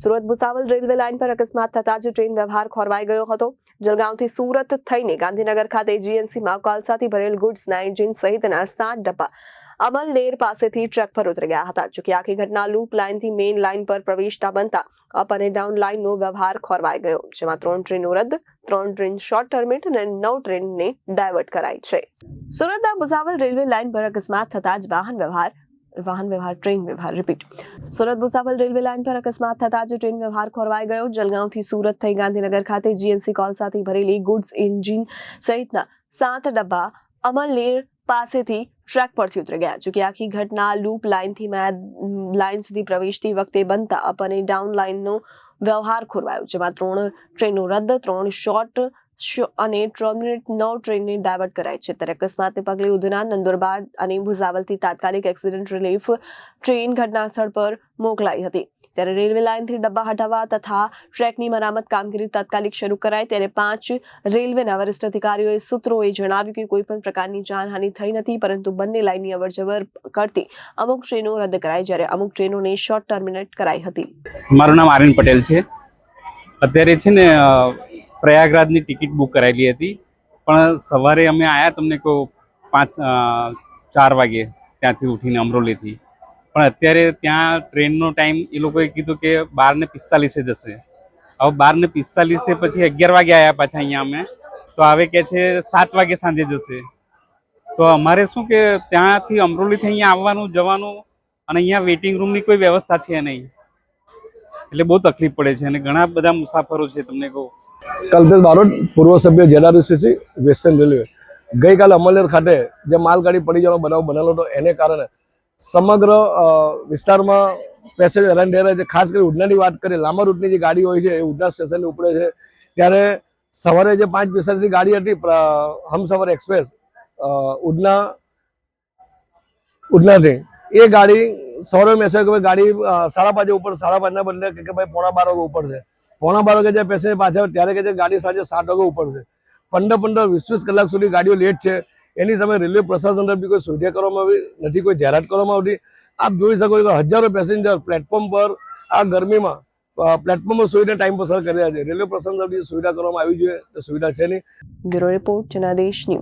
Surat Bhusawal railway line પર અકસ્માત થતા જ ટ્રેન વ્યવહાર ખોરવાઈ ગયો હતો. જલગાંવથી સુરત થઈને ગાંધીનગર ખાતે જીએનસીમાં કોલસાથી ભરેલ ગુડ્સના એન્જિન સહિતના સાત ડબ્બા અમલનેર પાસેથી ટ્રક પર ઉતરી ગયા હતા. જોકે આખી ઘટના લૂપ લાઇનથી મેઇન લાઇન પર પ્રવેશતા બનતા અપ અને ડાઉન લાઇનનો વ્યવહાર ખોરવાઈ ગયો, જેમાં ત્રણ ટ્રેનો રદ, ત્રણ ટ્રેન શોર્ટ ટર્મિટ અને નવ ટ્રેનને ડાયવર્ટ કરાઈ છે. સુરતના ભુસાવલ રેલવે લાઇન પર અકસ્માત થતા જ વાહન વ્યવહાર વાહન વ્યવહાર, ટ્રેન વ્યવહાર repeat Surat Bhusawal railway line પર અકસ્માત થતા જ ટ્રેન વ્યવહાર ખોરવાઈ ગયો. જલગાંવથી સુરત થઈ ગાંધીનગર ખાતે જીએનસી કોલસાથી ભરેલી ગુડ્સ એન્જિન સહિતના સાત ડબ્બા અમલનેર પાસેથી ટ્રેક પરથી ઉતરી ગયા. જોકે આખી ઘટના લૂપ લાઇનથી લાઇન સુધી પ્રવેશતી વખતે બનતા અપ અને ડાઉન લાઇનનો વ્યવહાર ખોરવાયો. જેમાં ત્રણ ટ્રેનો રદ, ત્રણ શોર્ટ અને ટ્રોમિનેટ નવ ટ્રેનને ડાયવર્ટ કરાઈ છે. ત્યારે અકસ્માતને પગલે ઉધના, નંદુરબાર અને ભુસાવલથી તાત્કાલિક એક્સિડન્ટ રિલીફ ટ્રેન ઘટના સ્થળ પર મોકલાઈ હતી. ત્યારે રેલવે લાઇનથી ડબ્બા હટાવવા તથા ટ્રેકની મરામત કામગીરી તાત્કાલિક શરૂ કરાય ત્યારે પાંચ રેલવેના વરિષ્ઠ અધિકારીઓએ સૂત્રોએ જણાવ્યું કે કોઈ પણ પ્રકારની જાનહાનિ થઈ નથી, પરંતુ બંને લાઇનની અવરજવર કરતી અમુક ટ્રેનો રદ કરાઈ જ્યારે અમુક ટ્રેનોને શોર્ટ ટર્મિનેટ કરાઈ હતી. મારું નામ આર્યન પટેલ છે. અત્યારે છે ને પ્રયાગરાજની ટિકિટ બુક કરાવેલી હતી. પણ સવારે અમે આવ્યા તમને કહો પાંચ ચાર વાગે ત્યાંથી ઉઠીને અમરોલીથી. પણ અત્યારે ત્યાં ટ્રેનનો ટાઈમ એ લોકોએ કીધું કે બાર ને પિસ્તાલીસે જશે. હવે બાર ને પિસ્તાલીસે પછી અગિયાર વાગે આવ્યા પાછા અહીંયા અમે. તો હવે કે છે સાત વાગે સાંજે જશે. તો અમારે શું કે ત્યાંથી અમરોલીથી અહીંયા આવવાનું, જવાનું અને અહીંયા વેઇટિંગ રૂમની કોઈ વ્યવસ્થા છે નહીં. એટલે બહુ તકલીફ પડે છે અને ઘણા બધા મુસાફરો છે, તમને કહું. કલ્પેશ બારોટ પૂર્વ સભ્ય જેડારુસીસી વેસ્ટર્ન રેલવે ગઈકાલે અમલેર ખાતે જે માલગાડી પડી જવાનો બનાવ બનેલો હતો, એને કારણે સમગ્ર વિસ્તારમાં પેસેન્જર હેરાન રહ્યા છે. ખાસ કરી ઉડનાની વાત કરીએ, લાંબા રૂટની જે ગાડી હોય છે, એ ઉડના સ્ટેશનની ઉપડે છે. ત્યારે સવારે જે પાંચ પેસેન્જરની ગાડી હતી હમસફર એક્સપ્રેસ ઉડના, ઉડનાથી, એ ગાડી સવારે મેસેજ કે ભાઈ ગાડી સાડા પાંચે ઉપર, સાડા પાંચના બદલે કે ભાઈ પોણા બાર વાગે ઉપર છે. પોણા બાર વાગે જે પેસેન્જર પાછા ત્યારે કે છે ગાડી સાંજે સાત વાગે ઉપર છે. પંદર પંદર, વીસ વીસ કલાક સુધી ગાડીઓ લેટ છે. એની સામે રેલવે પ્રશાસન તરફથી કોઈ સુવિધા કરવામાં આવી નથી, કોઈ જાહેરાત કરવામાં આવતી. આપ જોઈ શકો કે હજારો પેસેન્જર પ્લેટફોર્મ પર આ ગરમીમાં પ્લેટફોર્મ પર સુવિધા ટાઈમ પસાર કરી રહ્યા છે. રેલવે પ્રશાસન તરફથી સુવિધા કરવામાં આવી જોઈએ સુવિધા છે નહીં. Bureau report, Janadesh news.